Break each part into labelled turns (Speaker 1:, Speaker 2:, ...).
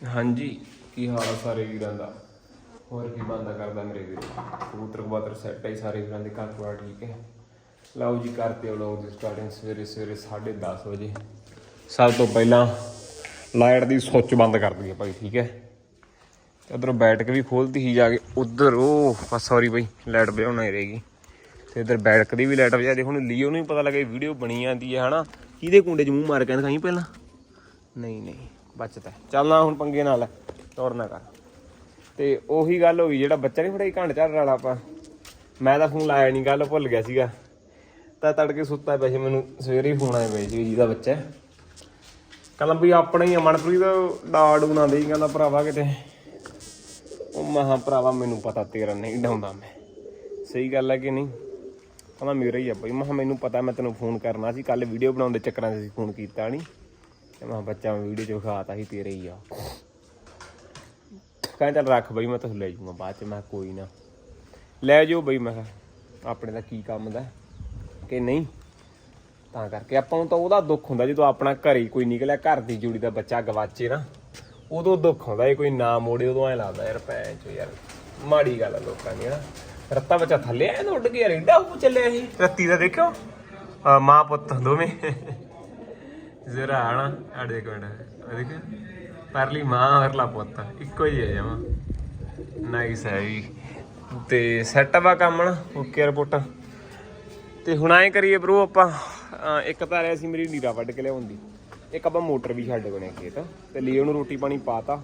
Speaker 1: ਹਾਂਜੀ, ਕੀ ਹਾਲ ਆ ਸਾਰੇ ਵੀਰਾਂ ਦਾ? ਹੋਰ ਕੀ ਬੰਦਾ ਕਰਦਾ ਮੇਰੇ ਵੀਰ? ਕਬੂਤਰ ਕਬਾਤਰ ਸੈੱਟ ਹੈ ਸਾਰੇ ਵੀਰਾਂ ਦੇ, ਘਰ ਪੂਰਾ ਠੀਕ ਹੈ? ਲਓ ਜੀ ਕਰਤੇ ਵਲੋਗ ਦੀ ਸਟਾਰਟਿੰਗ ਸਵੇਰੇ ਸਵੇਰੇ 10:30 ਵਜੇ। ਸਭ ਤੋਂ ਪਹਿਲਾਂ ਲਾਈਟ ਦੀ ਸੁੱਚ ਬੰਦ ਕਰ ਦਈਏ ਭਾਈ, ਠੀਕ ਹੈ? ਤੇ ਉਧਰੋਂ ਬੈਠ ਵੀ ਖੋਲਤੀ ਹੀ ਜਾ ਕੇ, ਉਧਰ ਉਹ ਸੌਰੀ ਭਾਈ ਲਾਈਟ ਬੁਝਾਉਣਾ ਹੀ ਰਹੇਗੀ। ਤੇ ਇਧਰ ਬੈਠਕ ਦੀ ਵੀ ਲਾਈਟ ਵਜਾ ਦੇ, ਹੁਣ ਲੀਓ ਨੂੰ ਵੀ ਪਤਾ ਲੱਗੇ ਵੀਡੀਓ ਬਣੀ ਜਾਂਦੀ ਹੈ, ਹਨਾ? ਕਿਹਦੇ ਕੁੰਡੇ 'ਚ ਮੂੰਹ ਮਾਰ ਕੇ ਦਿਖਾਈ ਪਹਿਲਾਂ? ਨਹੀਂ ਨਹੀਂ। ਬਚਦਾ। ਚੱਲ ਚੱਲਣਾ ਹੁਣ ਪੰਗੇ ਨਾਲ ਤੋਰ ਨਾ ਕਰ। ਤੇ ਉਹੀ ਗੱਲ ਹੋ ਗਈ, ਜਿਹੜਾ ਬੱਚਾ ਨਹੀਂ ਫੜਾਈ, ਘੰਟ ਝੜ ਵਾਲਾ ਆਪਾਂ। ਮੈਂ ਤਾਂ ਫੋਨ ਲਾਇਆ ਨਹੀਂ ਗੱਲ ਭੁੱਲ ਗਿਆ ਸੀਗਾ। ਤਾਂ ਤੜਕੇ ਸੁੱਤਾ ਪਿਆ ਸੀ ਮੈਨੂੰ, ਸਵੇਰੇ ਹੀ ਫੋਨ ਆਇਆ ਪਿਆ ਸੀ ਜਿਹਦਾ ਬੱਚਾ ਕਹਿੰਦਾ ਵੀ ਆਪਣਾ ਹੀ ਆ, ਮਨਪ੍ਰੀਤ ਡਾੜੂ ਨਾ ਦੇਈ, ਕਹਿੰਦਾ ਭਰਾਵਾ ਕਿਤੇ। ਉਹ ਮਹਾ ਭਰਾਵਾ ਮੈਨੂੰ ਪਤਾ ਤੇਰਾ ਨਹੀਂ ਡਾਉਂਦਾ ਮੈਂ। ਸਹੀ ਗੱਲ ਹੈ ਕਿ ਨਹੀਂ? ਕਹਿੰਦਾ ਮੇਰਾ ਹੀ ਆ ਬਈ ਮਹਾ ਮੈਨੂੰ ਪਤਾ, ਮੈਂ ਤੈਨੂੰ ਫੋਨ ਕਰਨਾ ਸੀ। ਕੱਲ ਵੀਡੀਓ ਬਣਾਉਣ ਦੇ ਚੱਕਰਾਂ 'ਚ ਫੋਨ ਕੀਤਾ ਨਹੀਂ ਤੇ ਮੈਂ ਕਿਹਾ ਬੱਚਾ ਮੈਂ ਵੀਡੀਓ 'ਚ ਵਿਖਾਤਾ ਸੀ ਤੇਰੇ ਹੀ ਆ। ਕਹਿੰਦਾ ਚੱਲ ਰੱਖ ਬਈ, ਮੈਂ ਤੁਹਾਨੂੰ ਲੈ ਜਾਊਂਗਾ ਬਾਅਦ 'ਚ। ਮੈਂ ਕਿਹਾ ਕੋਈ ਨਾ। ਲੈ ਜਾਓ ਬਈ, ਮੈਂ ਕਿਹਾ ਆਪਣੇ ਦਾ ਕੀ ਕੰਮ ਦਾ? ਕਿ ਨਹੀਂ? ਤਾਂ ਕਰਕੇ ਆਪਾਂ ਨੂੰ ਤਾਂ ਉਹਦਾ ਦੁੱਖ ਹੁੰਦਾ, ਜਦੋਂ ਆਪਣਾ ਘਰੇ ਕੋਈ ਨਿਕਲਿਆ, ਘਰ ਦੀ ਜੁੜੀ ਦਾ ਬੱਚਾ ਗਵਾਚੇ ਨਾ, ਉਦੋਂ ਦੁੱਖ ਹੁੰਦਾ ਇਹ ਕੋਈ ਨਾ ਮੋੜੇ, ਉਦੋਂ ਐ ਲੱਗਦਾ ਯਾਰ ਭੈਣ ਯਾਰ, ਮਾੜੀ ਗੱਲ ਆ ਲੋਕਾਂ ਦੀ ਨਾ ਰੱਤਾ ਬੱਚਾ ਥੱਲੇ ਐ ਉੱਡ ਗਿਆ ਰੇਡਾ ਉਹ ਚੱਲਿਆ ਸੀ। ਰੱਤੀ ਦਾ ਦੇਖਿਓ। ਮਾਂ ਪੁੱਤ ਦੋਵੇਂ। ਜ਼ਰਾ ਹਣਾ ਆ ਦੇਖ ਮਿੰਟ ਆ ਦੇਖ। ਪਰਲੀ ਇੱਕੋ ਹੀ ਹੈ ਜਮਾ। ਨਾਈਸ ਹੈ ਵੀ। ਤੇ ਸੈਟਅਪ ਆ ਕੰਮ ਨਾ ਓਕੇ ਰਿਪੋਰਟ ਤੇ ਹੁਣ ਐਂ ਕਰੀਏ ਬ్రో ਆਪਾਂ ਇੱਕ ਤਾਂ ਰਿਆ ਸੀ ਮੇਰੀ ਨੀਰਾ ਵੱਢ ਕੇ ਲਿਆਉਂਦੀ ਇੱਕ ਆਪਾਂ ਮੋਟਰ ਵੀ ਛੱਡ ਗਏ ਖੇਤ। ਤੇ ਲਈ ਉਹਨੂੰ ਰੋਟੀ ਪਾਣੀ ਪਾਤਾ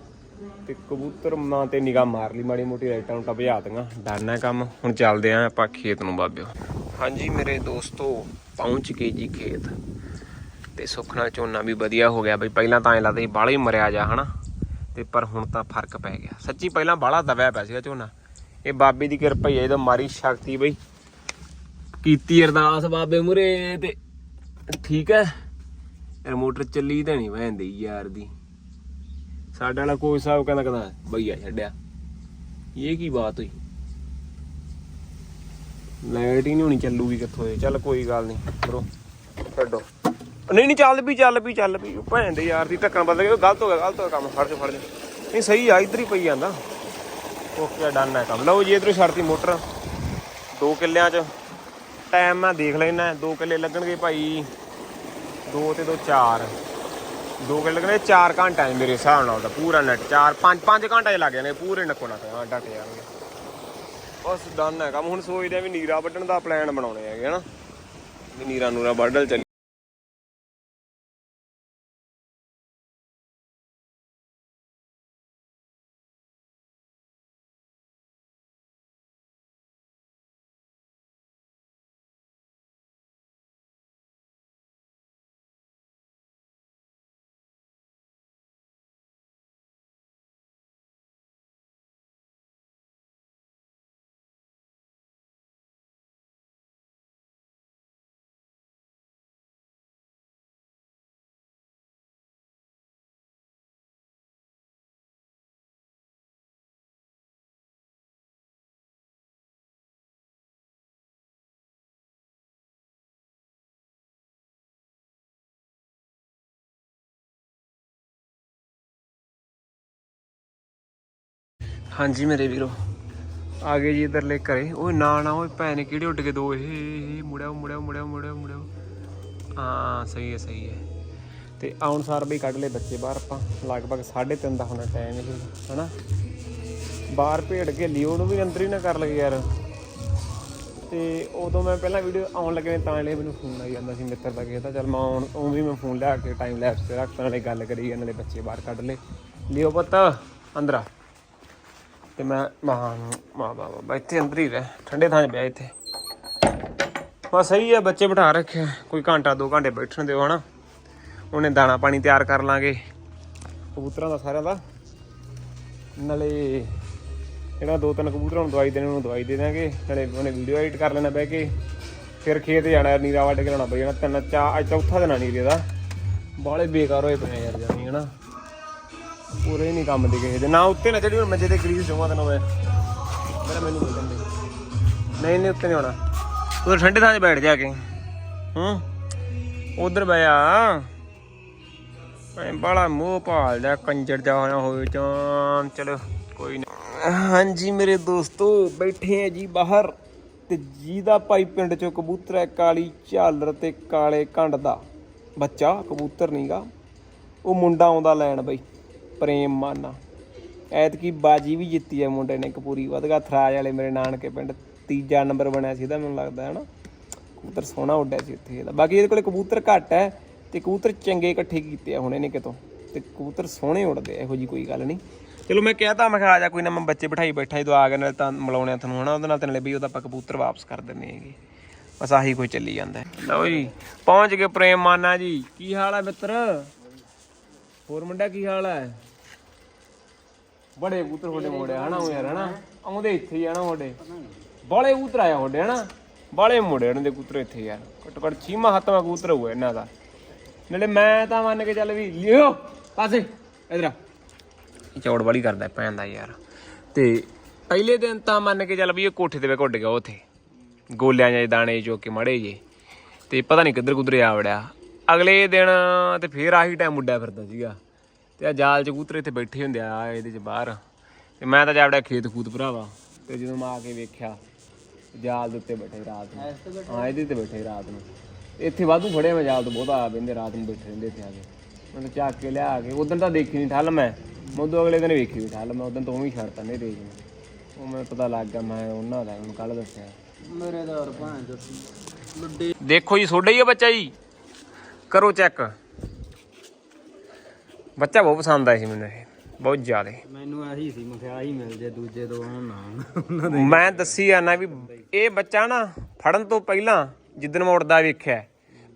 Speaker 1: ਤੇ। ਕਬੂਤਰ ਮਾਂ ਤੇ ਨਿਗਾਹ ਮਾਰ ਲਈ, ਮਾੜੀ ਮੋਟੀ ਲਾਈਟਾਂ ਨੂੰ ਟਪਿਆ ਦੀਆਂ ਡਰਨਾ ਕੰਮ, ਹੁਣ ਚੱਲਦੇ ਆਂ ਆਪਾਂ ਖੇਤ ਨੂੰ ਬਾਬਿਓ। ਹਾਂਜੀ ਮੇਰੇ ਦੋਸਤੋ, ਪਹੁੰਚ ਕੇ ਜੀ ਖੇਤ। ਤੇ ਸੁਖਣਾ ਝੋਨਾ ਵੀ ਵਧੀਆ ਹੋ ਗਿਆ ਬਈ, ਪਹਿਲਾਂ ਤਾਂ ਐ ਲੱਗਦਾ ਸੀ ਬਾਹਲਾ ਹੀ ਮਰਿਆ ਜਾ, ਹਨਾ? ਤੇ ਪਰ ਹੁਣ ਤਾਂ ਫ਼ਰਕ ਪੈ ਗਿਆ। ਸੱਚੀ ਪਹਿਲਾਂ ਬਾਹਲਾ ਦਬਿਆ ਪਿਆ ਸੀਗਾ ਝੋਨਾ। ਇਹ ਬਾਬੇ ਦੀ ਕਿਰਪਾ ਹੀ ਹੈ ਇਹਦਾ ਮਾਰੀ ਸ਼ਕਤੀ ਬਈ। ਕੀਤੀ ਅਰਦਾਸ ਬਾਬੇ ਮੁਰੇ ਤੇ ਠੀਕ ਹੈ ਰਿਮੋਟਰ ਚੱਲੀ ਤਾਂ ਨਹੀਂ ਵੈਂਦੀ ਯਾਰ ਦੀ। ਸਾਡਾ ਵਾਲਾ ਕੋਈ ਸਾਹਿਬ ਕਹਿੰਦਾ ਕਹਿੰਦਾ, ਬਈਆ ਛੱਡਿਆ। ਇਹ ਕੀ ਬਾਤ ਹੋਈ? ਲਾਈਟ ਹੀ ਨਹੀਂ ਹੋਣੀ ਚੱਲੂਗੀ ਕਿੱਥੋਂ ਇਹ? ਚੱਲ ਕੋਈ ਗੱਲ ਨਹੀਂ ਬਰੋ, ਛੱਡੋ। ਨਹੀਂ ਨਹੀਂ, ਚੱਲ ਵੀ ਚੱਲ ਵੀ ਚੱਲ ਵੀ। ਭੈਣ ਦੇ ਯਾਰ ਦੀ ਟੱਕਣ ਬਦਲ ਗਿਆ ਗਲਤ ਹੋ ਗਿਆ, ਗਲਤ ਹੋ ਗਿਆ ਕੰਮ, ਫੜ ਜਾ ਫੜ ਜਾ। ਨਹੀਂ, ਸਹੀ ਆ, ਇੱਧਰ ਹੀ ਪਈ ਜਾਂਦਾ। ਓਕੇ ਡਨ ਹੈ ਕੰਮ। ਲਓ ਜੀ, ਇਧਰੋਂ ਛੱਡਤੀ ਮੋਟਰ। ਦੋ ਕਿੱਲਿਆਂ 'ਚ। ਟਾਈਮ ਮੈਂ ਦੇਖ ਲੈਣਾ ਦੋ ਕਿੱਲੇ ਲੱਗਣਗੇ ਭਾਈ। ਦੋ ਤੇ ਦੋ, ਚਾਰ। ਦੋ ਕਿੱਲੇ ਲੱਗਣੇ 4 ਘੰਟਿਆਂ ਮੇਰੇ ਹਿਸਾਬ ਨਾਲ ਤਾਂ ਪੂਰਾ ਨੈਟ 4 5 5 ਘੰਟੇ ਲੱਗ ਜਾਣੇ ਪੂਰੇ ਨੱਕੋ ਨੱਕ, ਹਾਂ, ਡਟ ਜਾਣਗੇ। ਬਸ, ਡਨ ਹੈ ਕੰਮ। ਹੁਣ ਸੋਚਦੇ ਆ ਵੀ ਨੀਰਾ ਵੱਢਣ ਦਾ ਪਲਾਨ ਬਣਾਉਣੇ ਹੈਗੇ, ਹਨਾ। ਵੀ ਨੀਰਾ ਨੂਰਾ ਵੱਢਲ ਚੱਲ ਹਾਂਜੀ ਮੇਰੇ ਵੀਰੋ। ਆ ਗਏ ਜੀ ਇਧਰਲੇ ਘਰੇ। ਓਏ ਨਾ ਨਾ, ਓਏ ਭੈਣ, ਕਿਹੜੇ ਉੱਡ ਕੇ ਦੋ? ਇਹ ਇਹ ਮੁੜਿਆ ਮੁੜਿਆ ਮੁੜਿਆ ਮੁੜਿਆ ਮੁੜਿਆ। ਹਾਂ, ਸਹੀ ਹੈ ਸਹੀ ਹੈ। ਤੇ ਆਉਣ ਸਾਰ ਵੀ ਕੱਢ ਲਏ ਬੱਚੇ ਬਾਹਰ ਆਪਾਂ। ਲਗਭਗ 3:30 ਦਾ ਹੋਣਾ ਟਾਈਮ ਇਹ, ਹਨਾ? ਬਾਹਰ ਭੇੜ ਕੇ ਲਿਓ ਨੂੰ ਵੀ ਅੰਦਰ ਹੀ ਨਾ ਕਰ ਲਗੇ ਯਾਰ। ਤੇ ਉਦੋਂ ਮੈਂ ਪਹਿਲਾਂ ਵੀਡੀਓ ਆਉਣ ਲੱਗੇ ਤਾਂ ਲੈ ਮੈਨੂੰ ਫੋਨ ਆਈ ਜਾਂਦਾ ਸੀ ਮਿੱਤਰ ਦਾ ਕਿਸੇ ਦਾ ਚੱਲ ਮੈਂ ਆਉਣ ਉਹ ਵੀ ਮੈਂ ਫੋਨ ਲਿਆ ਕੇ ਟਾਈਮ ਲੈਪਸ ਤੇ ਰੱਖਣ ਵਾਲੇ ਗੱਲ ਕਰੀ, ਨਾਲੇ ਬੱਚੇ ਬਾਹਰ ਕੱਢ ਲਏ। ਲਿਓ ਪੁੱਤ, ਅੰਦਰ ਆ। ਤੇ ਮੈਂ ਮਾਂ ਮਾਂ ਬਾਬਾ ਇੱਥੇ ਅੰਦਰ ਹੀ ਰਹਿ। ਠੰਡੇ ਥਾਂ 'ਚ ਬਿਆ ਇੱਥੇ। ਬਸ ਸਹੀ ਹੈ, ਬੱਚੇ ਬਿਠਾ ਰੱਖਿਆ ਕੋਈ ਘੰਟਾ, ਦੋ ਘੰਟੇ ਬੈਠਣ ਦਿਓ, ਹਨਾ। ਉਹਨੇ ਦਾਣਾ ਪਾਣੀ ਤਿਆਰ ਕਰ ਲਾਂਗੇ। ਕਬੂਤਰਾਂ ਦਾ ਸਾਰਿਆਂ ਦਾ। ਨਾਲੇ ਇਹਨਾਂ ਦੋ ਤਿੰਨ ਕਬੂਤਰਾਂ ਨੂੰ ਦਵਾਈ ਦੇਣੀ, ਉਹਨੂੰ ਦਵਾਈ ਦੇ ਦਾਂਗੇ ਨਾਲੇ ਉਹਨੇ ਵੀਡੀਓ ਐਡਿਟ ਕਰ ਲੈਣਾ ਬਹਿ ਕੇ। ਫਿਰ ਖੇਤ ਜਾਣਾ, ਨੀਰਾ ਵੱਢ ਕੇ ਲਾਉਣਾ ਪਈ ਜਾਣਾ ਤਿੰਨ ਚਾ ਅੱਜ ਚੌਥਾ ਦਿਨ ਆ ਨੀਰੇ ਦਾ। ਬਾਲੇ ਬੇਕਾਰ ਹੋਏ ਪਏ ਆ ਯਾਰ ਜਾਨੀ, ਹਨਾ। ਪੂਰੇ ਨਹੀਂ ਕੰਮ ਦੇ ਕਿਸੇ ਦੇ। ਨਾ ਉੱਤੇ ਨਾ ਜਿਹੜੀ ਹੁਣ ਮੰਜੇ ਤੇ ਗਰੀਸ ਜਮਾ ਦੇਣਾ ਮੈਂ। ਮੇਰਾ ਮੈਨੂੰ ਕੋਈ ਕਹਿੰਦੇ ਨਹੀਂ। ਨਹੀਂ ਉੱਤੇ ਨਹੀਂ ਆਉਣਾ। ਤੂੰ ਠੰਡੇ ਥਾਂ 'ਚ ਬੈਠ ਜਾ ਕੇ। ਹੂੰ? ਉਧਰ ਬਹਿ ਜਾ। ਐ ਬਾਲਾ ਮੋਹ ਭਾਲਦਾ ਕੰਜਰ ਜਾ ਹੋਇਆ ਹੋਵੇ ਜਾਂ, ਚਲੋ, ਕੋਈ ਨਾ। ਹਾਂਜੀ ਮੇਰੇ ਦੋਸਤੋ, ਬੈਠੇ ਆ ਜੀ ਬਾਹਰ। ਤੇ ਜਿਹਦਾ ਭਾਈ ਪਿੰਡ ਚੋਂ ਕਬੂਤਰ ਹੈ, ਕਾਲੀ ਝਾਲਰ ਤੇ ਕਾਲੇ ਕੰਡ ਦਾ। ਬੱਚਾ, ਕਬੂਤਰ ਨਹੀਂਗਾ ਉਹ ਮੁੰਡਾ ਆਉਂਦਾ ਲੈਣ ਬਈ। ਪ੍ਰੇਮ ਮਾਨਾ। ਐਤਕੀ ਬਾਜੀ ਵੀ ਜਿੱਤੀ ਹੈ ਮੁੰਡੇ ਨੇ ਕਪੂਰੀ ਵਧਗਾ ਥਰਾਜ ਵਾਲੇ ਮੇਰੇ ਨਾਨਕੇ ਪਿੰਡ ਤੀਜਾ ਨੰਬਰ ਬਣਿਆ ਸੀ ਇਹਦਾ, ਮੈਨੂੰ ਲੱਗਦਾ ਹੈ ਨਾ ਕਬੂਤਰ ਸੋਹਣਾ ਉੱਡਿਆ ਸੀ ਉੱਥੇ ਇਹਦਾ। ਬਾਕੀ ਇਹਦੇ ਕੋਲੇ ਕਬੂਤਰ ਘੱਟ ਹੈ ਤੇ ਕਬੂਤਰ ਚੰਗੇ ਇਕੱਠੇ ਕੀਤੇ ਆ ਹੁਣ ਇਹਨੇ ਕਿਤੋਂ। ਤੇ ਕਬੂਤਰ ਸੋਹਣੇ ਉੱਡਦੇ ਇਹੋ ਜੀ ਕੋਈ ਗੱਲ ਨਹੀਂ। ਚਲੋ ਮੈਂ ਕਹਿਤਾ ਮੈਂ ਕਿਹਾ ਆ ਜਾ ਕੋਈ ਨਾ, ਮੈਂ ਬੱਚੇ ਬਿਠਾਈ ਬੈਠਾ ਜਦੋਂ ਆ ਗਏ ਨਾਲ ਤਾਂ ਮਿਲਾਉਣੇ ਆ ਤੁਹਾਨੂੰ, ਹਨਾ? ਉਹਦੇ ਨਾਲ ਤੇ ਨਾਲੇ ਵੀ ਉਹਦਾ ਆਪਾਂ ਕਬੂਤਰ ਵਾਪਸ ਕਰ ਦਿੰਦੇ ਹੈਗੇ। ਬਸ ਆਹੀ ਕੋਈ ਚੱਲੀ ਜਾਂਦਾ ਲਓ ਜੀ, ਪਹੁੰਚ ਗਏ ਪ੍ਰੇਮ ਮਾਨਾ ਜੀ। ਕੀ ਹਾਲ ਹੈ ਮਿੱਤਰ? ਹੋਰ ਮੁੰਡਾ ਕੀ ਹਾਲ ਹੈ ਬੜੇ ਕਬੂਤਰ ਹੋਡੇ ਮੋੜਿਆ ਹਨਾ ਉਹ ਯਾਰ ਹਨਾ? ਆਉਂਦੇ ਇੱਥੇ ਹੀ ਹਨਾ ਹੋਡੇ ਬਾਲੇ ਕਬੂਤਰ ਆਇਆ ਹੋਡੇ ਹਨਾ? ਬਾਲੇ ਮੋੜੇ ਇਹਨਾਂ ਦੇ ਕਬੂਤਰ ਇੱਥੇ ਯਾਰ ਘੱਟੋ ਘੱਟ ਛੀਮਾ ਹੱਤਵਾਂ ਕਬੂਤਰ ਹੋਊਗਾ ਇਹਨਾਂ ਦਾ। ਨਾਲੇ ਮੈਂ ਤਾਂ ਮੰਨ ਕੇ ਚੱਲ ਵੀ ਲਿਓ ਪਾਸੇ ਇਧਰ ਚੌੜ ਵਾਲੀ ਕਰਦਾ ਭੈਣ ਦਾ ਯਾਰ। ਤੇ ਪਹਿਲੇ ਦਿਨ ਤਾਂ ਮੰਨ ਕੇ ਚੱਲ ਵੀ ਇਹ ਕੋਠੇ ਤੇ ਵੇ ਉੱਡ ਗਿਆ ਉੱਥੇ। ਗੋਲਿਆਂ ਜਿਹੇ ਦਾਣੇ ਚੋ ਕੇ ਮੜੇ ਜੇ ਤੇ ਪਤਾ ਨਹੀਂ ਕਿੱਧਰ ਕੁੱਧਰ ਆ ਵੜਿਆ। ਅਗਲੇ ਦਿਨ ਤੇ ਫੇਰ ਆਹੀ ਟਾਈਮ ਉੱਡਿਆ ਫਿਰਦਾ ਸੀਗਾ। ਤੇ ਆ ਜਾਲ ਚ ਕਬੂਤਰ ਇੱਥੇ ਬੈਠੇ ਹੁੰਦੇ ਆ ਇਹਦੇ ਚ ਬਾਹਰ। ਤੇ ਮੈਂ ਤਾਂ ਜਾਵੜਿਆ ਖੇਤ ਖੂਤ ਭਰਾਵਾ। ਤੇ ਜਦੋਂ ਮੈਂ ਆ ਕੇ ਵੇਖਿਆ ਜਾਲ ਦੇ ਉੱਤੇ ਬੈਠੇ ਰਾਤ ਨੂੰ। ਹਾਂ ਇਹਦੇ ਤੇ ਬੈਠੇ ਰਾਤ ਨੂੰ। ਇੱਥੇ ਵਾਧੂ ਫੜਿਆ ਮੈਂ ਜਾਲ ਤੋਂ ਬਹੁਤ ਆ ਬੰਦੇ ਰਾਤ ਨੂੰ ਬੈਠੇ ਰਹਿੰਦੇ ਇੱਥੇ ਆ ਕੇ। ਮੈਂ ਤਾਂ ਚੱਕ ਕੇ ਲਿਆ ਕੇ ਉਦੋਂ ਤਾਂ ਦੇਖੀ ਨਹੀਂ ਠੱਲ ਮੈਂ। ਮੈਂ ਉਦੋਂ ਅਗਲੇ ਦਿਨ ਵੇਖੀ ਵੀ ਠੱਲ ਮੈਂ ਉਦੋਂ ਤੋਂ ਵੀ ਛੱਡਤਾ ਨਹੀਂ ਰੇਜ ਨੂੰ। ਉਹ ਮੈਨੂੰ ਪਤਾ ਲੱਗ ਗਿਆ ਮੈਂ ਉਹਨਾਂ ਦਾ ਹੁਣ ਕੱਲ ਦੱਸਿਆ।
Speaker 2: ਮੇਰੇ ਦਾ ਹੋਰ ਭਾਂ ਲੁੱਡੇ
Speaker 1: ਦੇਖੋ ਜੀ ਤੁਹਾਡਾ ਹੀ ਆ ਬੱਚਾ ਜੀ। ਕਰੋ ਚੈੱਕ। ਬੱਚਾ ਬਹੁਤ ਪਸੰਦ ਆਇਆ ਸੀ ਮੈਨੂੰ ਇਹ ਬਹੁਤ ਜ਼ਿਆਦਾ।
Speaker 2: ਮੈਨੂੰ ਆਹੀ ਸੀ ਮੈਂ ਕਿਹਾ ਆਹੀ ਮਿਲ ਜੇ ਦੂਜੇ ਦੋ ਆਉਣ ਨਾ
Speaker 1: ਮੈਂ ਦੱਸੀ ਆ ਨਾ ਵੀ ਇਹ ਬੱਚਾ ਨਾ ਫੜਨ ਤੋਂ ਪਹਿਲਾਂ ਜਿੱਦਣ ਮੈਂ ਉੜਦਾ ਵੇਖਿਆ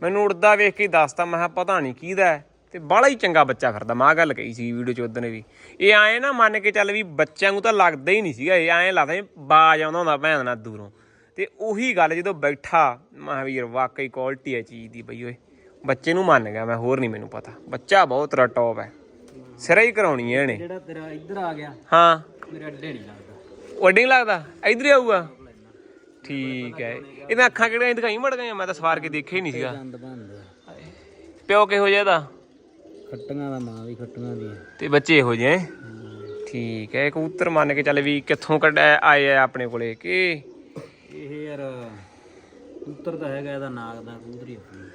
Speaker 1: ਮੈਨੂੰ ਉੜਦਾ ਵੇਖ ਕੇ ਹੀ ਦੱਸਤਾ ਮੈਂ ਕਿਹਾ ਪਤਾ ਨਹੀਂ ਕਿਹਦਾ ਤੇ ਬਾਹਲਾ ਹੀ ਚੰਗਾ ਬੱਚਾ ਫਿਰਦਾ। ਮੈਂ ਗੱਲ ਕਹੀ ਸੀ ਵੀਡੀਓ ਚ ਉਦੋਂ ਵੀ। ਇਹ ਆਏ ਨਾ ਮੰਨ ਕੇ ਚੱਲ ਵੀ ਬੱਚਿਆਂ ਨੂੰ ਤਾਂ ਲੱਗਦਾ ਹੀ ਨਹੀਂ ਸੀਗਾ ਇਹ ਐਂ ਲੱਗਦਾ ਬਾਜ ਆਉਂਦਾ ਹੁੰਦਾ ਭੈਣ ਨਾਲ ਦੂਰੋਂ। ਤੇ ਉਹੀ ਗੱਲ ਜਦੋਂ ਬੈਠਾ ਮੈਂ ਵੀ ਯਾਰ ਵਾਕਈ ਕੁਆਲਿਟੀ ਹੈ ਚੀਜ਼ ਦੀ ਬਈ ਓਏ। ਬੱਚੇ ਨੂੰ ਮੰਨ ਗਿਆ ਮੈਂ ਹੋਰ ਨਹੀਂ ਮੈਨੂੰ ਪਤਾ। ਬੱਚਾ ਬਹੁਤ ਰਾ ਟੌਪ ਹੈ। ਸਿਰਾ ਹੀ ਕਰਾਉਣੀ ਹੈ ਇਹਨੇ।
Speaker 2: ਜਿਹੜਾ ਤੇਰਾ ਇੱਧਰ ਆ ਗਿਆ
Speaker 1: ਹਾਂ।
Speaker 2: ਮੇਰੇ ਅੱਡੇ ਨਹੀਂ ਲੱਗਦਾ।
Speaker 1: ਇਧਰ ਹੀ ਆਊਗਾ? ਠੀਕ ਹੈ। ਇਹਦੀਆਂ ਅੱਖਾਂ ਕਿਹੜੀਆਂ ਦਿਖਾਈ ਮੜ ਗਈਆਂ। ਮੈਂ ਤਾਂ ਸਵਾਰ ਕੇ ਦੇਖਿਆ ਹੀ ਨਹੀਂ ਸੀਗਾ।
Speaker 2: ਦੰਦ ਬੰਦ
Speaker 1: ਪਿਓ ਕਿਹੋ ਜਿਹਾ
Speaker 2: ਖੱਟੀਆਂ ਦਾ ਮਾਂ ਵੀ ਖੱਟੀਆਂ ਦੀ
Speaker 1: ਤੇ ਬੱਚੇ ਇਹੋ ਜਿਹੇ ਹੈਂ? ਠੀਕ ਹੈ। ਕਬੂਤਰ ਮੰਨ ਕੇ ਚੱਲ ਵੀ ਕਿੱਥੋਂ ਕੱਢ ਆਏ ਆ ਆਪਣੇ ਕੋਲੇ ਕਿ?
Speaker 2: ਇਹ ਯਾਰ ਉੱਤਰ ਤਾਂ ਹੈਗਾ ਇਹਦਾ ਨਾਗ ਦਾ ਕੂਦਰੀ ਆਪਣੀ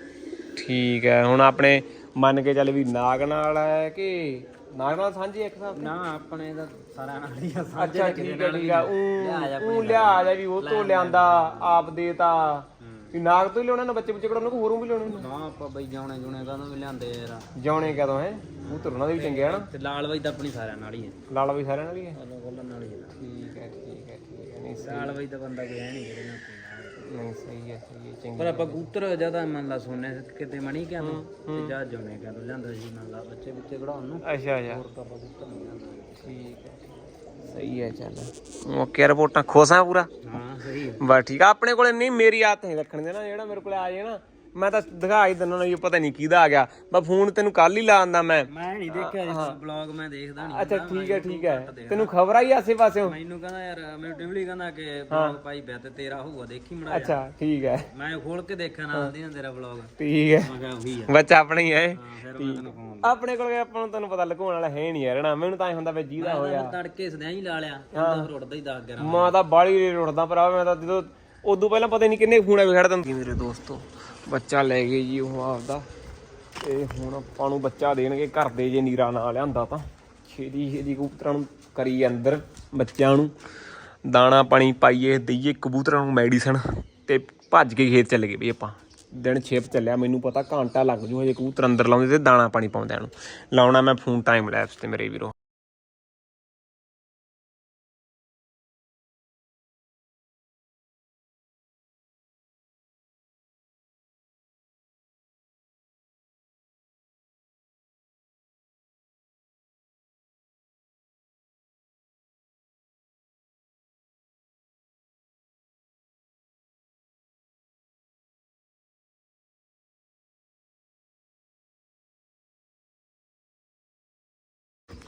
Speaker 1: ਠੀਕ ਹੈ ਹੁਣ ਆਪਣੇ ਮੰਨ ਕੇ ਚੱਲ ਵੀ ਨਾਗ ਨਾਲ ਹੈ ਕਿ ਨਾਗ ਨਾਲ ਸਾਂਝੀ ਇੱਕ ਸਾਥ?
Speaker 2: ਨਾ ਆਪਣੇ ਦਾ ਸਾਰਾ ਨਾਲ ਹੀ ਆ
Speaker 1: ਅੱਛਾ ਠੀਕ ਹੈ ਠੀਕ ਹੈ ਉਹ ਉਹ ਲਿਆ ਜਾ ਵੀ ਉਹ ਤੋਂ ਲਿਆਂਦਾ ਆਪ ਦੇਤਾ ਵੀ ਨਾਗ ਤੋਂ ਹੀ ਲਿਆਉਣਾ ਨਾ ਬੱਚੇ ਬੁੱਚੇ ਕਢਾਉਣ ਨੂੰ ਹੋਰੋਂ ਵੀ ਲਿਆਉਣੇ ਨੇ
Speaker 2: ਨਾ ਆਪਾਂ ਬਈ ਜਾਉਣੇ ਜੁਣੇ ਕਾਹਦੋਂ ਵੀ ਲਿਆਂਦੇ ਯਾਰ।
Speaker 1: ਜਾਉਣੇ ਕਦੋਂ ਹੈ? ਕਬੂਤਰ ਉਹਨਾਂ ਦੇ ਵੀ ਚੰਗੇ ਹਨ
Speaker 2: ਤੇ ਲਾਲ ਬਾਈ ਤਾਂ ਆਪਣੀ ਸਾਰਿਆਂ ਨਾਲ ਹੀ ਹੈ।
Speaker 1: ਲਾਲਾ ਵੀ ਸਾਰਿਆਂ ਨਾਲ ਹੀ ਹੈ?
Speaker 2: ਲਾਲ ਕੋਲ ਨਾਲ ਹੀ ਹੈ।
Speaker 1: ਠੀਕ ਹੈ ਠੀਕ ਹੈ ਠੀਕ ਹੈ ਨਹੀਂ
Speaker 2: ਲਾਲ ਬਾਈ ਤਾਂ ਬੰਦਾ ਕੋਈ ਹੈ ਨਹੀਂ ਜਿਹੜੇ ਨਾਲ ਕੋਈ।
Speaker 1: ਨਹੀਂ ਸਹੀ ਹੈ ਸਹੀ ਹੈ ਚੰਗੀ
Speaker 2: ਪਰ ਆਪਾਂ ਕਬੂਤਰ ਜ਼ਿਆਦਾ ਮੰਨ ਲਾ ਸੋਨੇ ਕਿਤੇ ਮਣੀ ਕਿਆ ਨੂੰ ਤੇ ਜਾ ਜੁਣੇ ਕਿਆ ਨੂੰ ਲਿਆਂਦਾ ਸੀ ਮੰਨ ਲਾ ਬੱਚੇ ਬੱਚੇ ਕਢਾਉਣ ਨੂੰ।
Speaker 1: ਅੱਛਾ ਅੱਛਾ।
Speaker 2: ਤਾਂ ਆਪਾਂ ਕਬੂਤਰ ਨਹੀਂ ਲਿਆਂਦਾ।
Speaker 1: ਠੀਕ ਹੈ ਸਹੀ ਹੈ ਚੱਲ। ਓਕੇ ਰਿਪੋਰਟਾਂ ਖੋਸਾਂ ਪੂਰਾ?
Speaker 2: ਹਾਂ ਸਹੀ ਹੈ।
Speaker 1: ਬਸ ਠੀਕ ਆ ਆਪਣੇ ਕੋਲੇ ਨਹੀਂ ਮੇਰੀ ਆਦਤ ਨਹੀਂ ਰੱਖਣ ਦੇ ਨਾ ਜਿਹੜਾ ਮੇਰੇ ਕੋਲੇ ਆ ਜਾਏ ਨਾ ਮੈਂ ਤਾਂ ਦਿਖਾ ਹੀ ਦਿੰਦਾ ਨਾ ਵੀ ਪਤਾ ਨਹੀਂ ਕਿਹਦਾ ਆ ਗਿਆ। ਮੈਂ ਫੋਨ ਤੈਨੂੰ ਕੱਲ ਹੀ ਲਾਉਂਦਾ ਮੈਂ।
Speaker 2: ਮੈਂ ਨਹੀਂ ਦੇਖਿਆ ਜੀ ਬਲੌਗ ਮੈਂ ਦੇਖਦਾ ਨਹੀਂ।
Speaker 1: ਅੱਛਾ ਠੀਕ ਹੈ ਠੀਕ ਹੈ। ਤੈਨੂੰ ਖਬਰ ਆਈ ਆਸੇ ਪਾਸਿਓਂ
Speaker 2: ਮੈਨੂੰ ਕਹਿੰਦਾ ਯਾਰ ਮੈਨੂੰ ਟਿਵਲੀ ਕਹਿੰਦਾ ਕਿ ਬਲੌਗ ਪਾਈ ਪਿਆ ਤੇ ਤੇਰਾ ਹੋਊਗਾ ਦੇਖੀ ਮੜਾ
Speaker 1: ਅੱਛਾ ਠੀਕ ਹੈ।
Speaker 2: ਮੈਂ ਖੋਲ ਕੇ ਦੇਖਿਆ ਨਾਲ ਦੀ ਤੇਰਾ ਬਲੌਗ
Speaker 1: ਠੀਕ ਹੈ।
Speaker 2: ਮੈਂ ਕਿਹਾ ਉਹੀ ਆ।
Speaker 1: ਬੱਚਾ ਆਪਣਾ ਹੀ। ਆਪਣੇ ਕੋਲ ਆਪਾਂ ਨੂੰ ਤੈਨੂੰ ਪਤਾ ਲਗਾਉਣ ਵਾਲਾ ਹੈ ਨਹੀਂ ਯਾਰ ਨਾ ਮੈਨੂੰ ਤਾਂ ਐ ਹੁੰਦਾ ਵੀ ਜਿਹਦਾ ਹੋਇਆ।
Speaker 2: ਤੜਕੇ ਸਦਿਆਂ ਹੀ ਲਾ ਲਿਆ ਰੁੱਟਦਾ ਹੀ 10 11
Speaker 1: ਮਾਂ ਤਾਂ ਬਾਲੀ ਰੇਟ ਉੱਠਦਾ ਭਰਾ ਮੈਂ ਤਾਂ ਜਦੋਂ ਉਦੋਂ ਪਹਿਲਾਂ ਪਤਾ ਨਹੀਂ ਕਿੰਨੇ ਫੋਨ ਆ ਖੜਾ ਤੈਨੂੰ। ਮੇਰੇ ਦੋਸਤੋ ਬੱਚਾ ਲੈ ਗਏ ਜੀ ਉਹ ਆਪਦਾ। ਤੇ ਹੁਣ ਆਪਾਂ ਨੂੰ ਬੱਚਾ ਦੇਣਗੇ ਘਰ ਦੇ ਜੇ ਨੀਰਾ ਨਾ ਲਿਆਂਦਾ ਤਾਂ। ਛੇਦੀ ਛੇਦੀ ਕਬੂਤਰਾਂ ਨੂੰ ਕਰੀ ਅੰਦਰ ਬੱਚਿਆਂ ਨੂੰ। ਦਾਣਾ ਪਾਣੀ ਪਾਈਏ, ਦਈਏ ਕਬੂਤਰਾਂ ਨੂੰ ਮੈਡੀਸਨ ਤੇ ਭੱਜ ਕੇ ਖੇਤ ਚੱਲ ਗਏ ਵੀ ਆਪਾਂ। ਦਿਨ ਛੇਪ ਚੱਲਿਆ, ਮੈਨੂੰ ਪਤਾ ਘੰਟਾ ਲੱਗ ਜੂ ਹਜੇ ਕਬੂਤਰ ਅੰਦਰ ਲਾਉਂਦੇ ਤੇ ਦਾਣਾ ਪਾਣੀ ਪਾਉਂਦਿਆਂ ਨੂੰ। ਲਾਉਣਾ ਮੈਂ ਫੋਨ ਟਾਈਮ ਲੈਪਸ ਤੇ ਮੇਰੇ ਵੀਰੋ।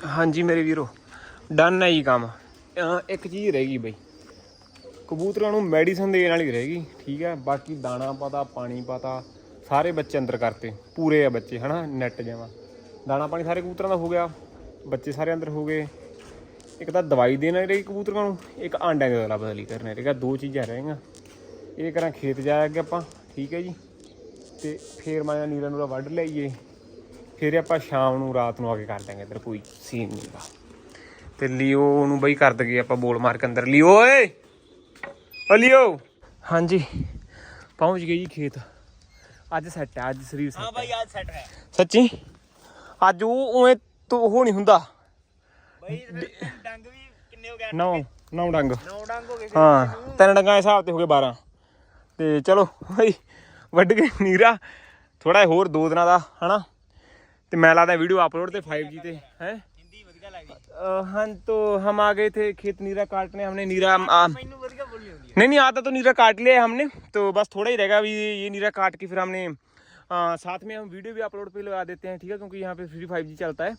Speaker 1: ਹਾਂਜੀ ਮੇਰੇ ਵੀਰੋ ਡਨ ਹੈ ਜੀ ਕੰਮ। ਇੱਕ ਚੀਜ਼ ਰਹਿ ਗਈ ਬਈ। ਕਬੂਤਰਾਂ ਨੂੰ ਮੈਡੀਸਨ ਦੇਣ ਵਾਲੀ ਰਹਿ ਗਈ, ਠੀਕ ਹੈ। ਬਾਕੀ ਦਾਣਾ ਪਤਾ, ਪਾਣੀ ਪਤਾ, ਸਾਰੇ ਬੱਚੇ ਅੰਦਰ ਕਰਤੇ। ਪੂਰੇ ਆ ਬੱਚੇ, ਹਨਾ ਨੈਟ ਜਾਵਾ ਦਾਣਾ ਪਾਣੀ ਸਾਰੇ ਕਬੂਤਰਾਂ ਦਾ ਹੋ ਗਿਆ। ਬੱਚੇ ਸਾਰੇ ਅੰਦਰ ਹੋ ਗਏ। ਇੱਕ ਤਾਂ ਦਵਾਈ ਦੇਣ ਰਹੀ ਕਬੂਤਰਾਂ ਨੂੰ, ਇੱਕ ਆਂਡਿਆਂ ਦੀ ਅਦਲਾ ਬਦਲੀ ਕਰਨੇ ਰਹੇਗਾ ਦੋ ਚੀਜ਼ਾਂ ਰਹਿਣਗੀਆਂ ਇਹ ਕਰਾਂ ਖੇਤ ਜਾਇਆ ਆਪਾਂ, ਠੀਕ ਹੈ ਜੀ। ਤੇ ਫੇਰ ਮਾਇਆ ਨੀਰਾ ਨੂਰਾ ਵੱਢ ਲਈਏ ਫਿਰ ਆਪਾਂ ਸ਼ਾਮ ਨੂੰ ਰਾਤ ਨੂੰ ਆ ਕੇ ਕਰ ਦਾਂਗੇ ਇੱਧਰ ਕੋਈ ਸੀਨ ਨਹੀਂ ਗਾ। ਤੇ ਲਿਓ ਨੂੰ ਬਈ ਕਰ ਦਗੇ ਆਪਾਂ ਬੋਲ ਮਾਰ ਕੇ ਅੰਦਰ। ਲਿਓ ਓਏ! ਓ ਲਿਓ! ਹਾਂਜੀ। ਪਹੁੰਚ ਗਏ ਜੀ ਖੇਤ। ਅੱਜ ਸੈੱਟ ਹੈ ਅੱਜ ਸਰੀਰ ਸੈੱਟ
Speaker 2: ਬਾਈ ਅੱਜ ਸੈਟ ਹੈ।
Speaker 1: ਸੱਚੀ? ਅੱਜ ਉਹ ਉਵੇਂ ਤੋਂ ਉਹ ਨਹੀਂ ਹੁੰਦਾ।
Speaker 2: ਬਾਈ ਡੰਗ ਵੀ ਕਿੰਨੇ ਹੋ ਗਏ?
Speaker 1: ਨੌ ਨੌ ਡੰਗ।
Speaker 2: ਨੌ ਡੰਗ ਹੋ ਗਏ
Speaker 1: ਹਾਂ ਤਿੰਨ। ਡੰਗਾਂ ਦੇ ਹਿਸਾਬ ਤੇ ਹੋ ਗਏ 12 ਤੇ ਚਲੋ ਭਾਈ ਵੱਢ ਕੇ ਨੀਰਾ। ਥੋੜਾ ਹੋਰ ਦੋ ਦਿਨਾਂ ਦਾ ਹਨਾ? ਤੇ ਮੈਂ ਲਾਦਾ ਵੀਡੀਓ ਅਪਲੋਡ ਤੇ 5G ਤੇ ਹੈ
Speaker 2: ਹਿੰਦੀ ਵਧੀਆ ਲੱਗਦੀ
Speaker 1: हाँ तो हम आ गए थे खेत नीरा काटने हमने नीरा आ,
Speaker 2: ਮੈਨੂੰ ਵਧੀਆ ਬੋਲੀ ਹੁੰਦੀ
Speaker 1: नहीं नहीं आता तो नीरा काट लिया हमने तो बस थोड़ा ही रहेगा अभी ये नीरा काट के फिर हमने आ, साथ में हम वीडियो भी अपलोड पे लगा देते हैं ठीक है क्योंकि यहाँ पे फ्री फाइव जी चलता है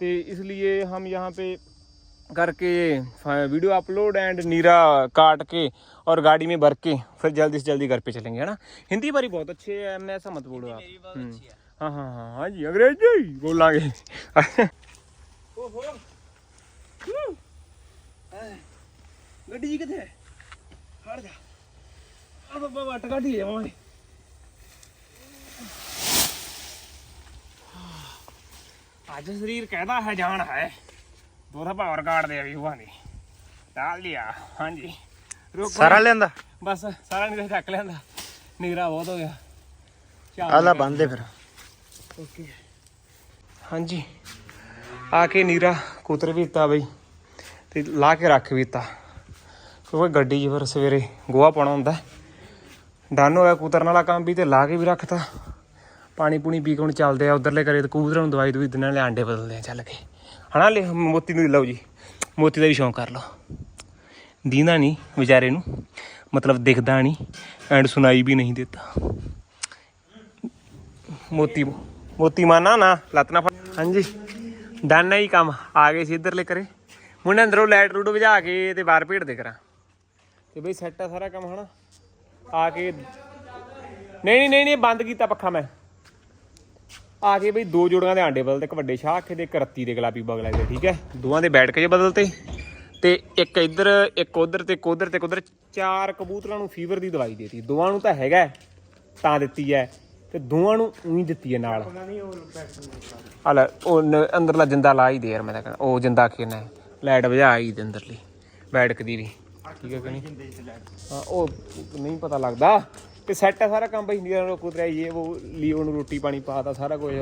Speaker 1: तो इसलिए हम यहाँ पे करके वीडियो अपलोड एंड नीरा काट के और गाड़ी में भर के फिर जल्दी से जल्दी घर पे चलेंगे है ना हिंदी भरी बहुत अच्छी है मैं ऐसा मत बोलो आप
Speaker 2: ਹਾਂ
Speaker 1: ਹਾਂ ਹਾਂ ਹਾਂਜੀ ਅੰਗਰੇਜ਼ੀ ਬੋਲਾਂਗੇ।
Speaker 2: ਓਹੋ ਗੱਡੀ ਕਿੱਥੇ ਹੈ? ਜਾ। ਆ ਬੱਬਾ ਵਟ ਕੱਢ ਹੀ ਜਾਵਾਂ
Speaker 1: ਅੱਜ ਸਰੀਰ ਕਹਿੰਦਾ ਹੈ ਜਾਨ ਹੈ। ਦੋਰਾ ਪਾਵਰ ਕਾਰਡ ਦੇ ਵੀ ਹੁਆ ਨਹੀਂ ਡਾਲ ਲਿਆ ਹਾਂਜੀ। ਰੁਕ
Speaker 2: ਸਾਰਾ ਲੈਂਦਾ
Speaker 1: ਬਸ ਸਾਰਾ ਨਹੀਂ ਚੱਕ ਲੈਂਦਾ ਨਿਗਰਾ ਬਹੁਤ ਹੋ ਗਿਆ। ਆ
Speaker 2: ਲੈ ਬੰਦੇ ਫਿਰ।
Speaker 1: ਓਕੇ। ਹਾਂਜੀ। ਆ ਕੇ ਨੀਰਾ, ਕੁਤਰ ਵੀ ਦਿੱਤਾ ਬਈ। ਤੇ ਲਾ ਕੇ ਰੱਖ ਵੀ ਦਿੱਤਾ। ਕਿਉਂਕਿ ਗੱਡੀ 'ਚ ਫਿਰ ਸਵੇਰੇ ਗੋਹਾ ਪਾਉਣਾ ਹੁੰਦਾ। ਡਨ ਹੋਇਆ ਕੁਤਰਨ ਵਾਲਾ ਕੰਮ ਵੀ ਤੇ ਲਾ ਕੇ ਵੀ ਰੱਖਤਾ। ਪਾਣੀ ਪੂਣੀ ਪੀ ਕੇ ਹੁਣ ਚੱਲਦੇ ਆ ਉਧਰਲੇ ਕਰੇ ਤੇ ਕਬੂਤਰਾਂ ਨੂੰ ਦਵਾਈ ਦਵਾਈ ਦਿਨਾਂ ਲੈ ਆਂਡੇ ਬਦਲਦੇ ਆ ਚੱਲ ਕੇ। ਹਨਾ ਲੈ, ਮੋਤੀ ਨੂੰ ਲਓ ਜੀ। ਮੋਤੀ ਦਾ ਵੀ ਸ਼ੌਂਕ ਕਰ ਲਓ। ਦੀਨਾ ਨਹੀਂ ਵਿਚਾਰੇ ਨੂੰ। ਮਤਲਬ ਦਿਖਦਾ ਨਹੀਂ। ਐਂਡ ਸੁਣਾਈ ਵੀ ਨਹੀਂ ਦਿੱਤਾ। ਮੋਤੀ ਮੋਤੀ ਮਾਨਾ ਨਾ, ਲੱਤ ਨਾ ਫੜ। ਹਾਂਜੀ, ਡਨ ਹੈ ਹੀ ਕੰਮ, ਆ ਗਏ ਸੀ ਇੱਧਰਲੇ ਕਰੇ ਮੁੰਡੇ ਅੰਦਰੋਂ ਲਾਈਟ ਰੂਟ ਵਜਾ ਕੇ ਤੇ ਬਾਹਰ ਭੇੜ ਦੇ ਕਰਾਂ ਤੇ ਬਈ ਸੈੱਟ ਆ ਸਾਰਾ ਕੰਮ, ਹਨਾ? ਆ ਕੇ ਨਹੀਂ ਨਹੀਂ ਨਹੀਂ ਬੰਦ ਕੀਤਾ ਪੱਖਾ ਮੈਂ। ਆ ਕੇ ਬਈ ਦੋ ਜੋੜੀਆਂ ਦੇ ਆਂਡੇ ਬਦਲਦੇ ਇੱਕ ਵੱਡੇ ਸ਼ਾਖੇ ਦੇ ਇੱਕ ਰੱਤੀ ਦੇ ਗੁਲਾਬੀ ਬਗਲਾ ਦੇ, ਠੀਕ ਹੈ? ਦੋਵਾਂ ਦੇ ਬੈਠ ਕੇ ਜੇ ਬਦਲਤੇ। ਤੇ ਇੱਕ ਇੱਧਰ, ਇੱਕ ਉਧਰ ਤੇ ਇੱਕ ਉਧਰ ਤੇ ਇੱਕ ਉਧਰ, ਚਾਰ ਕਬੂਤਰਾਂ ਨੂੰ ਫੀਵਰ ਦੀ ਦਵਾਈ ਦੇਤੀ। ਦੋਵਾਂ ਨੂੰ ਤਾਂ ਹੈਗਾ ਤਾਂ ਦਿੱਤੀ ਹੈ। ਤੇ ਦੋਵਾਂ ਨੂੰ ਉਹੀ ਦਿੱਤੀ ਹੈ ਨਾਲ। ਆ ਲੈ ਉਹ ਨ- ਅੰਦਰਲਾ ਜਿੰਦਾ ਲਾ ਹੀ ਦੇ ਯਾਰ ਮੈਂ ਤਾਂ ਕਹਿੰਦਾ। ਉਹ ਜਿੰਦਾ ਕਿਨੇ ਲਾਈਟ ਵਜਾ ਹੀ ਦੇ ਅੰਦਰਲੀ ਬੈਠਕ ਦੀ ਵੀ ਠੀਕ ਹੈ ਕਿ ਨਹੀਂ? ਹਾਂ ਉਹ ਨਹੀਂ ਪਤਾ ਲੱਗਦਾ। ਤੇ ਸੈੱਟ ਹੈ ਸਾਰਾ ਕੰਮ ਬਈ ਨੀਰਾਂ ਨੂੰ ਕੁਤਰਿਆ ਇਹ ਉਹ ਲੀਓ ਨੂੰ ਰੋਟੀ ਪਾਣੀ ਪਾਤਾ ਸਾਰਾ ਕੁਝ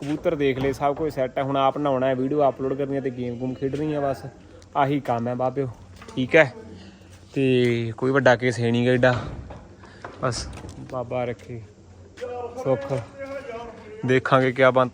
Speaker 1: ਕਬੂਤਰ ਦੇਖ ਲਏ ਸਭ ਕੁਝ ਸੈੱਟ ਹੈ ਹੁਣ ਆਪ ਨਹਾਉਣਾ ਹੈ ਵੀਡੀਓ ਅਪਲੋਡ ਕਰਨੀ ਹੈ ਤੇ ਗੇਮ ਗੂਮ ਖੇਡਣੀ ਹੈ ਬਸ। ਆਹੀ ਕੰਮ ਹੈ ਬਾਬਿਓ ਠੀਕ ਹੈ। ਤੇ ਕੋਈ ਵੱਡਾ ਕੇਸ ਹੈ ਨਹੀਂ ਗਾ ਏਡਾ। ਬਸ ਬਾਬਾ ਰੱਖੇ। ਸੁੱਖ। ਦੇਖਾਂਗੇ ਕਿਆ ਬਣ